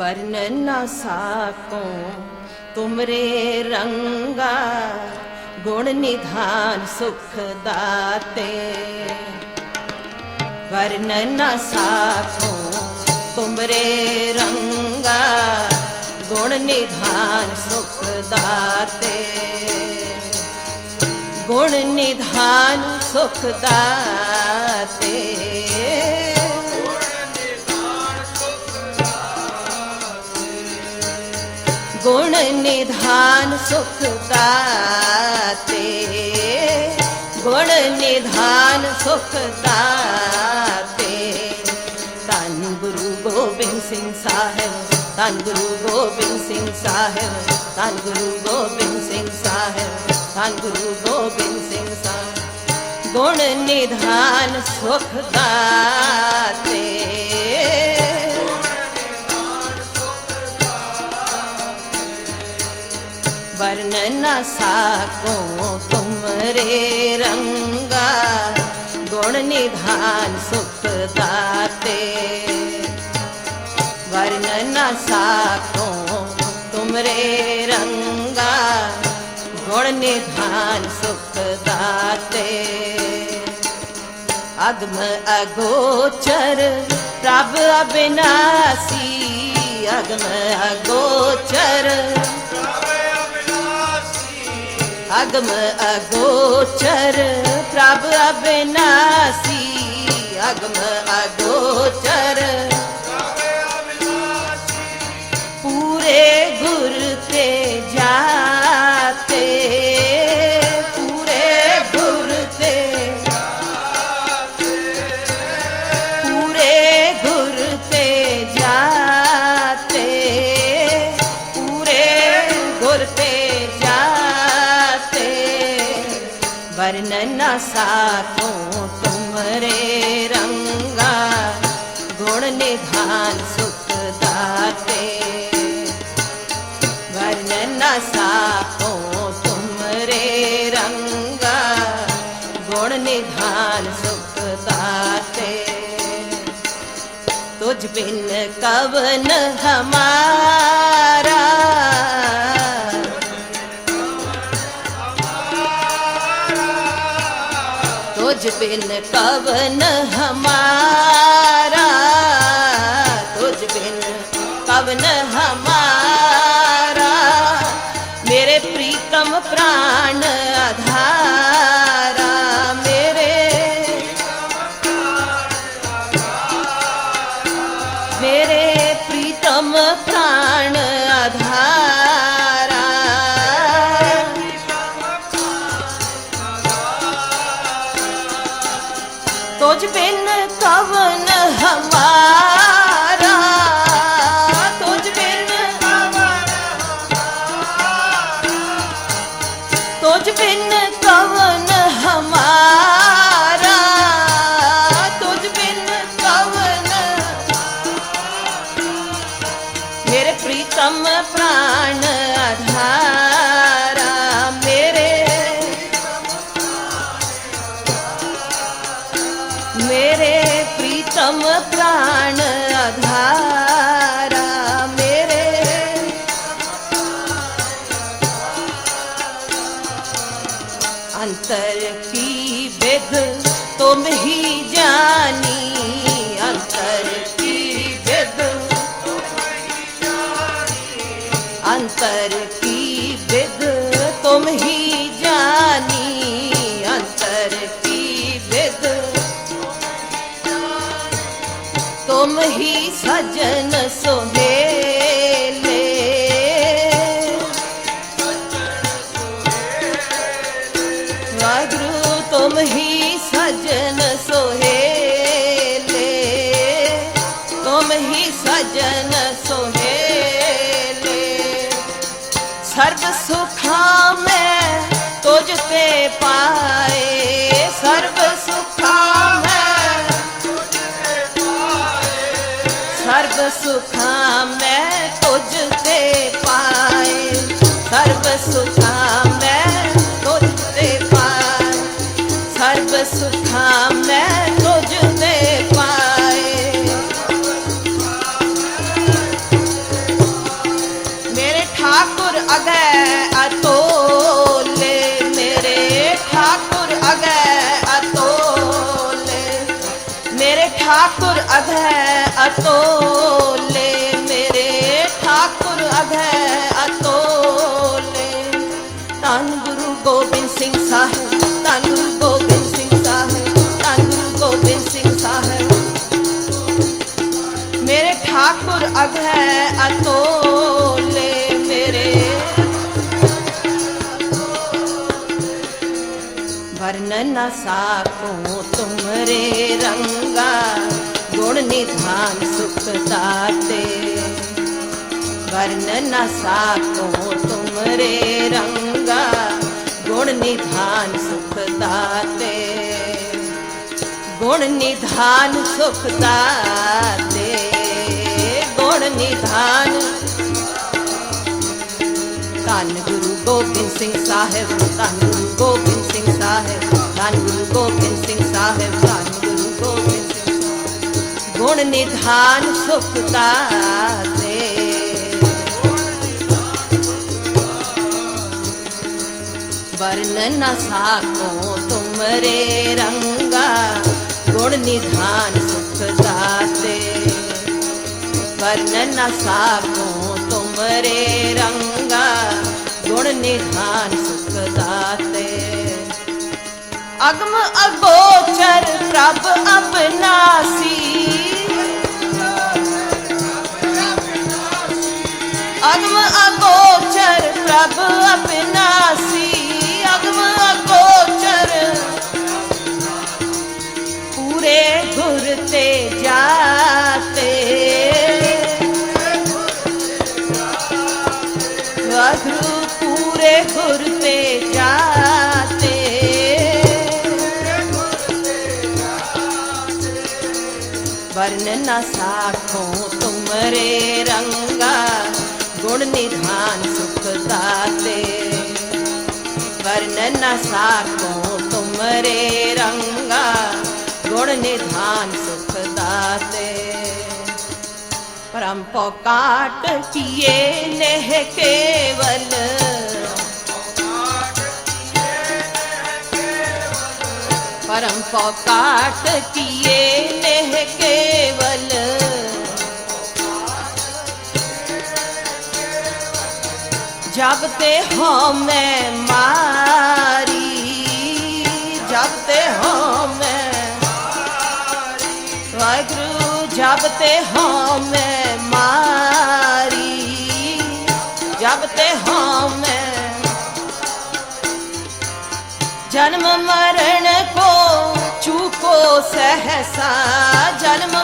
वर्ण न साको तुमरे रंगा गुण निधान सुख दाते वर्ण न साको तुमरे रंगा गुण निधान सुख दाते गुण निधान सुख दाते निधान सुख दाते। गुण निधान सुख दाते। धन गुरु गोबिंद सिंह साहेब धन गुरु गोबिंद सिंह साहेब धन गुरु गोबिंद सिंह साहेब धन गुरु गोबिंद सिंह साहेब। गुण निधान सुख दाते। साको तुमरे रंगा गुण निधान सुख दाते वर्ण न साको तुमरे रंगा गुण निधान सुख दाते अगम अगोचर प्रभ अविनाशी अगम अगोचर ਅਗਮ ਅਗੋਚਰ ਪ੍ਰਭ ਅਬਿਨਾਸੀ। ਅਗਮ ਅਗੋਚਰ। ਪੂਰੇ ਗੁਰ ਤੇ ਜਾ वर्णन साको तुमरे रंगा गुण निधान सुख दाते वर्णन साको तुमरे रंगा गुण निधान सुख दाते तुझ बिन कवन हमारा बिन कवन हमारा तुझ बिन पवन हमारा प्राण आधारा. तुम ही सजन सोहे न साको तुमरे रंगा गुण निधान सुख दाते वर्ण न साको तुमरे रंगा गुण निधान सुख दाते गुण निधान सुख दाते गुण निधान ਧੰਨ ਗੁਰੂ ਗੋਬਿੰਦ ਸਿੰਘ ਸਾਹਿਬ ਧੰਨ ਗੁਰੂ ਗੋਬਿੰਦ ਸਿੰਘ ਸਾਹਿਬ ਧੰਨ ਗੁਰੂ ਗੋਬਿੰਦ ਸਿੰਘ ਸਾਹਿਬ ਧੰਨ ਗੁਰੂ ਗੋਬਿੰਦ ਸਿੰਘ ਸਾਹਿਬ। ਗੁਣ ਨਿਧਾਨ ਸੁਖ ਤੇ ਵਰਨ ਨਾ ਸਾਕੋ ਤੁਮਰੇ ਰੰਗਾ ਗੁਣ ਨਿਧਾਨ ਸੁਖ ਤੇ ਵਰਨ ਨ ਸਾਕੋ ਤੁਮਰੇ ਰੰਗਾ ਗੁਣ ਨਿਧਾਨ ਸੁਖ ਤੇ ਅਗਮ ਅਗੋਚਰ ਪ੍ਰਭ ਅਪਨਾਸੀ ਅਗਮ ਅਗੋਚਰ ਪ੍ਰਭ ਅਪਨਾਸੀ ਅਗਮ ਅਗੋਚਰ ਪੂਰੇ ਗੁਰ ਤੇ ਜਾ सा साखो तुमरे रंगा, गुण निधान सुखदाते वर्ण न साखो तुमरे रंगा, गुण निधान सुखदाते परम पोकाट किए नेह केवल। परम पोकाट किए नेह के ਜਬ ਤੇ ਹੋ ਮੈਂ ਮਾਰੀ ਜਬ ਤੇ ਹੋ ਮੈਂ ਮਾਰੀ। ਵਾਹਿਗੁਰੂ ਜਬ ਤੇ ਹੋ ਮੈਂ ਮਾਰੀ ਜਬ ਤੇ ਹੋ ਮੈਂ ਜਨਮ ਮਰਨ ਕੋ, ਚੂਕੋ ਸਹਸਾ, ਜਨਮ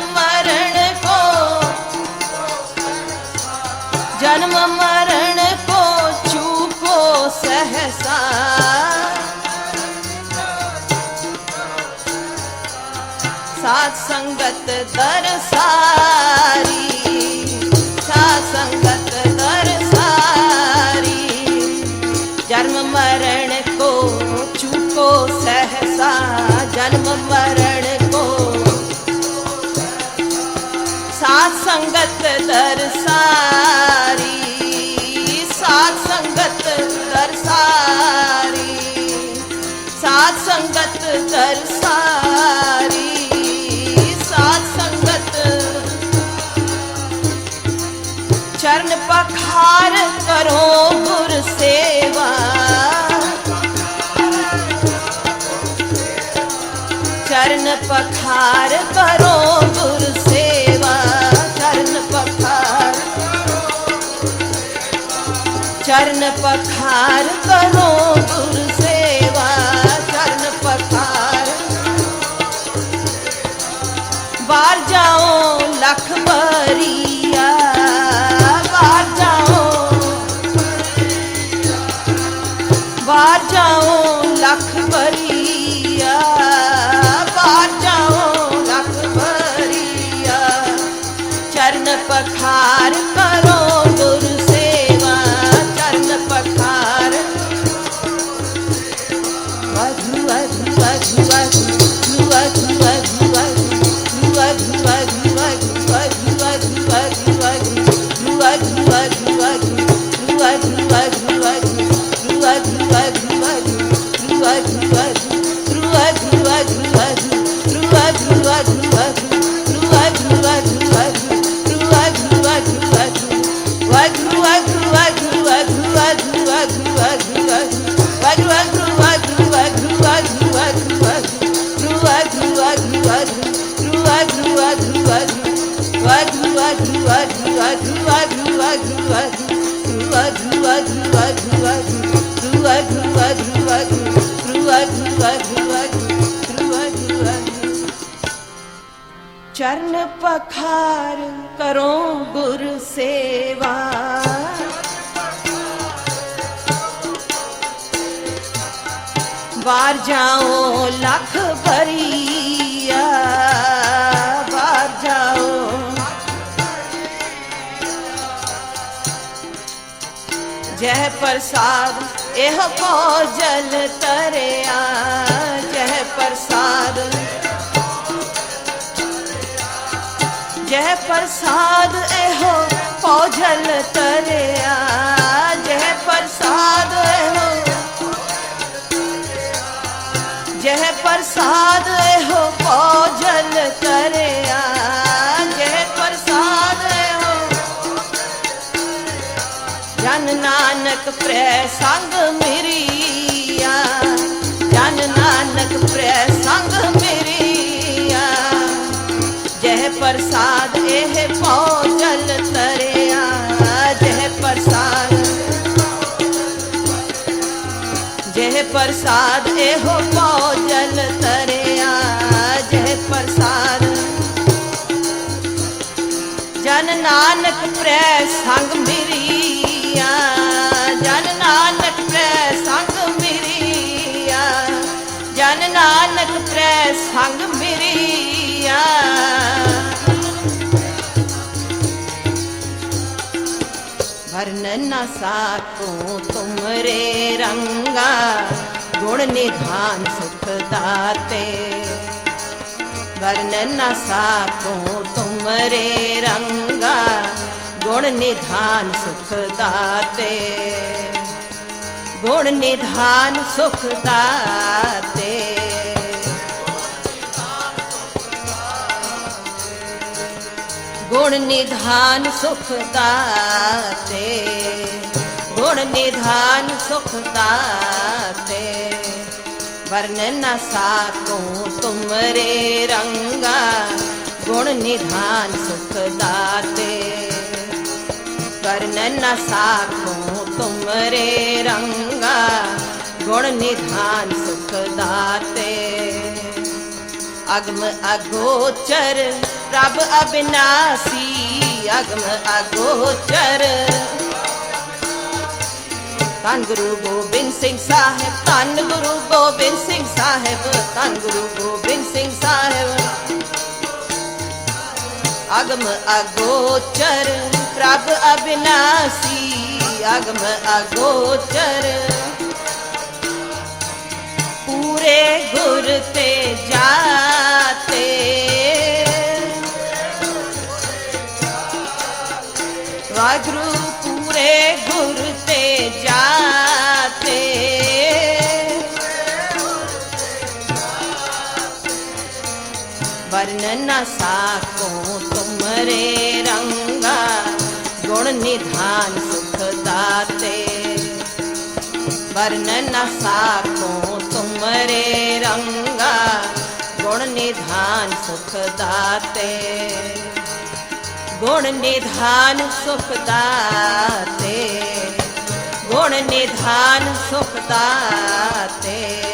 सात संगत दर सारी, सात संगत दर सारी। जन्म मरण को चूको सहसा, जन्म मरण को। सात संगत दर सारी संगत। चरण पखार करो गुर सेवा। चरण पखार करो गुर सेवा। चरण पखार। चरण पखार करो गुर ਜਾਓ, ਲਖ ਬਰੀਆ ਬਾਹਰ ਜਾਓ। ਬਾਹਰ ਜਾਓ, ਲਖ ਬਰੀਆ ਬਾਹਰ ਜਾਓ, ਲਖ ਬਰੀਆ ਚਰਨ ਪਖਾਰ ਚਰਨ ਪਖਾਰ ਕਰੋ ਗੁਰ ਸੇਵਾ ਬਾਹਰ ਜਾਓ ਲੱਖ ਭਰੀ ਜਹ ਪ੍ਰਸਾਦ, ਇਹ ਭੋਜਲ ਤਰਿਆ। ਜਹ ਪ੍ਰਸਾਦ ਜਹ ਪ੍ਰਸਾਦ, ਇਹੋ ਭੋਜਲ ਤਰਿਆ। ਜਹ ਪ੍ਰਸਾਦ, ਇਹੋ ਜਹ ਪ੍ਰਸਾਦ, ਇਹੋ ਜਲ ਤਰਿਆ। ਨਾਨਕ ਪ੍ਰੈ ਸੰਗ ਮੇਰੀਆ। ਜਨ ਨਾਨਕ ਪ੍ਰੈ ਸੰਗ ਮੇਰੀਆ। ਜਹ ਪ੍ਰਸਾਦ ਇਹ ਭੋਜਲ ਤਰਿਆ। ਜਹ ਪ੍ਰਸਾਦ ਜਹ ਪ੍ਰਸਾਦ सा तू तुम तुमरे रंगा, गुण निधान सुख दाते। वर्ण न तुम तुमरे रंगा, गुण निधान सुख दाते। गुण निधान सुख दाते। गुण निधान सुख दाते। ગુણ નિધાન સુખતાતે વર્ણ ન સાકો તુમરે રંગા ગુણ નિધાન સુખદાતે વર્ણ ન સાકો તુમરે રંગા ગુણ નિધાન સુખદાતે अगम अगोचर प्रभ अविनाशी अगम अगोचर ਧੰਨ ਗੁਰੂ ਗੋਬਿੰਦ ਸਿੰਘ ਸਾਹਿਬ ਧੰਨ ਗੁਰੂ ਗੋਬਿੰਦ ਸਿੰਘ ਸਾਹਿਬ ਧੰਨ ਗੁਰੂ ਗੋਬਿੰਦ ਸਿੰਘ ਸਾਹਿਬ ਅਗਮ ਅਗੋਚਰ ਪ੍ਰਭ ਅਬਿਨਾਸੀ ਅਗਮ ਅਗੋਚਰ ਪੂਰੇ ਗੁਰ ਤੇ ਜਾਤੇ ਵਾਹਿਗੁਰੂ वर्ण न साको तुमरे रंगा, गुण निधान सुख दाते। वर्ण न साको तुमरे रंगा, गुण निधान सुख दाते। गुण निधान सुख दाते। गुण निधान सुख दाते।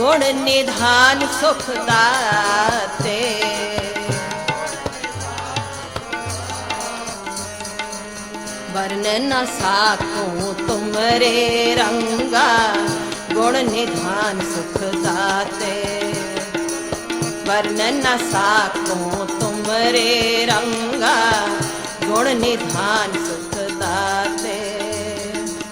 गुण निधान सुख दाते। जान न साको तुमरे रंगा गुण निधान सुख दाते वर्ण न साको तुमरे रंगा गुण निधान सुख